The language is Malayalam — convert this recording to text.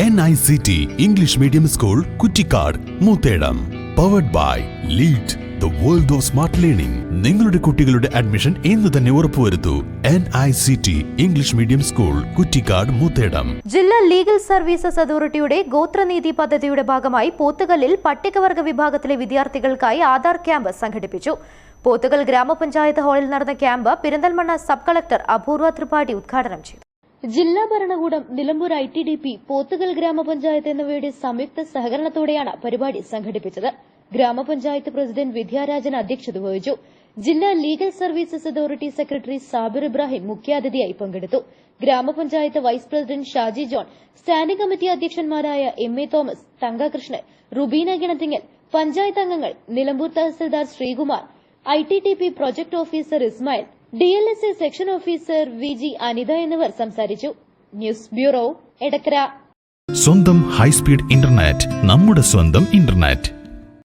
N I C T English medium school Kuttikkad Moothedam powered by lead the world of smart learning നിങ്ങളുടെ കുട്ടികളുടെ അഡ്മിഷൻ ഇന്ന് തന്നെ ഉറപ്പുവരുത്തൂ. N I C T English medium school Kuttikkad Moothedam ജില്ലാ ലീഗൽ സർവീസസ് അതോറിറ്റിയുടെ ഗോത്രനീതി പദ്ധതിയുടെ ഭാഗമായി പോത്തുകല്ലിൽ പട്ടികവർഗ വിഭാഗത്തിലെ വിദ്യാർത്ഥികൾക്കായി ആധാർ ക്യാമ്പ് സംഘടിപ്പിച്ചു. പോത്തുകൽ ഗ്രാമപഞ്ചായത്ത് ഹാളിൽ നടന്ന ക്യാമ്പ് പെരിന്തൽമണ്ണ സബ് കളക്ടർ അപൂർവ ത്രിപാഠി ഉദ്ഘാടനം ചെയ്തു. ജില്ലാ ഭരണകൂടം Nilambur I T D P Pothukal ഗ്രാമപഞ്ചായത്ത് എന്നിവയുടെ സംയുക്ത സഹകരണത്തോടെയാണ് പരിപാടി സംഘടിപ്പിച്ചത്. ഗ്രാമപഞ്ചായത്ത് പ്രസിഡന്റ് വിദ്യാരാജൻ അധ്യക്ഷത വഹിച്ചു. ജില്ലാ legal services authority secretary Sabir Ibrahim മുഖ്യാതിഥിയായി പങ്കെടുത്തു. ഗ്രാമപഞ്ചായത്ത് vice president Shaji John standing committee അധ്യക്ഷന്മാരായ M A Thomas Thankakrishnan Rubeena Ginathingal panchayat അംഗങ്ങൾ Nilambur tahsildar Sreekumar I T T P project officer Ismail D L S A section officer V G Anitha എന്നിവർ സംസാരിച്ചു. News bureau Edakkara. സ്വന്തം ഹൈസ്പീഡ് ഇന്റർനെറ്റ് നമ്മുടെ സ്വന്തം ഇന്റർനെറ്റ്.